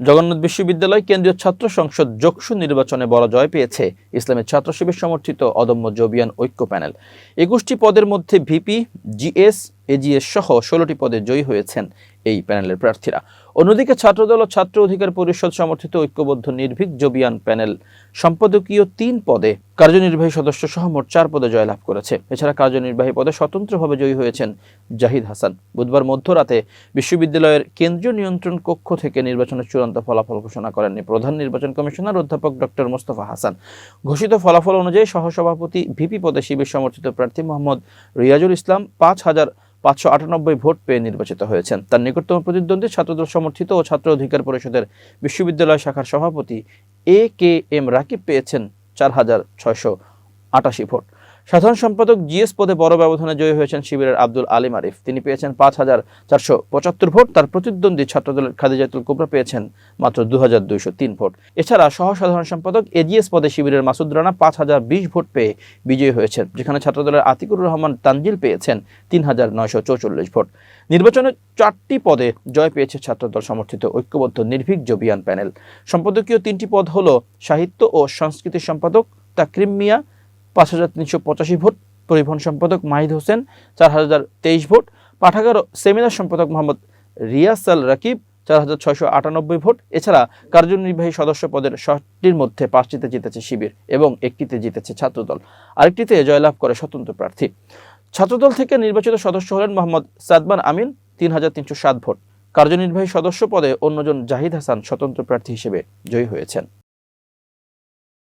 জগন্নাথ বিশ্ববিদ্যালয় কেন্দ্রীয় ছাত্র সংসদ যক্ষু নির্বাচনে বড় জয় পেয়েছে ইসলামের ছাত্র শিবির সমর্থিত অদম্য জবিয়ান ঐক্য প্যানেল। একুশটি পদের মধ্যে ভিপি, জিএস এজিএস সহ ষোলোটি পদে জয়ী হয়েছেন এই প্যানেলের প্রার্থীরা। অন্যদিকে ছাত্রদল ও ছাত্র অধিকার পরিষদ সমর্থিত ঐক্যবদ্ধ নির্ভীক জবিয়ান প্যানেল সম্পাদকীয় তিন পদে কার্যনির্বাহী সদস্য সহ মোট চার পদে জয়লাভ করেছে। এছাড়া কার্যনির্বাহী পদে স্বতন্ত্রভাবে জয়ী হয়েছেন জাহিদ হাসান। বুধবার মধ্যরাতে বিশ্ববিদ্যালয়ের কেন্দ্রীয় নিয়ন্ত্রণ কক্ষ থেকে নির্বাচনের চূড়ান্ত ফলাফল ঘোষণা করেননি প্রধান নির্বাচন কমিশনার অধ্যাপক ডক্টর মোস্তফা হাসান। ঘোষিত ফলাফল অনুযায়ী সহসভাপতি ভিপি পদে শিবির সমর্থিত প্রার্থী মোহাম্মদ রিয়াজুল ইসলাম পাঁচ হাজার পাঁচশো আটানব্বই ভোট পেয়ে নির্বাচিত হয়েছেন। তার নিকটতম প্রতিদ্বন্দ্বী ছাত্রদল সমর্থিত ও ছাত্র অধিকার পরিষদের বিশ্ববিদ্যালয় শাখার সভাপতি এ কে এম রাকিব পেয়েছেন চার হাজার ছয়শো আটাশি ভোট। সাধারণ সম্পাদক জিএস পদে বড় ব্যবধানে জয়ী হয়েছেন শিবিরের আব্দুল আলিম আরিফ। তিনি পেয়েছেন পাঁচ হাজার চারশো পঁচাত্তর ভোট। তার প্রতিদ্বন্দ্বী ছাত্রদলের খাদিজাতুল কোবরা পেয়েছেন মাত্র দু হাজার দুইশো তিন ভোট। এছাড়া সহ সাধারণ সম্পাদক এজিএস পদে শিবিরের মাসুদ রানা পাঁচ হাজার বিশ ভোট পেয়ে বিজয়ী হয়েছেন, যেখানে ছাত্রদলের আতিকুর রহমান তানজিল পেয়েছেন তিন হাজার নয়শো চৌচল্লিশ ভোট। নির্বাচনে চারটি পদে জয় পেয়েছে ছাত্রদল সমর্থিত ঐক্যবদ্ধ নির্ভীক জবিয়ান প্যানেল। সম্পাদকীয় তিনটি পদ হল সাহিত্য ও সংস্কৃতি সম্পাদক তাকরিম মিয়া পাঁচ হাজার তিনশো পঁচাশি ভোট। পরিবহন সম্পাদক মাহিদ হোসেন চার হাজার তেইশ ভোট। পাঠাগার সেমিনার সম্পাদক মোহাম্মদ রিয়াসাল রাকিব চার হাজার ছয়শো আটানব্বই ভোট। এছাড়া কার্যনির্বাহী সদস্য পদের ষাটটির মধ্যে পাঁচটিতে জিতেছে শিবির এবং একটিতে জিতেছে ছাত্রদল। আরেকটিতে জয়লাভ করে স্বতন্ত্র প্রার্থী। ছাত্রদল থেকে নির্বাচিত সদস্য হলেন মোহাম্মদ সাদমান আমিন, তিন হাজার তিনশো সাত ভোট। কার্যনির্বাহী সদস্য পদে অন্যজন জাহিদ হাসান স্বতন্ত্র প্রার্থী হিসেবে জয়ী হয়েছেন।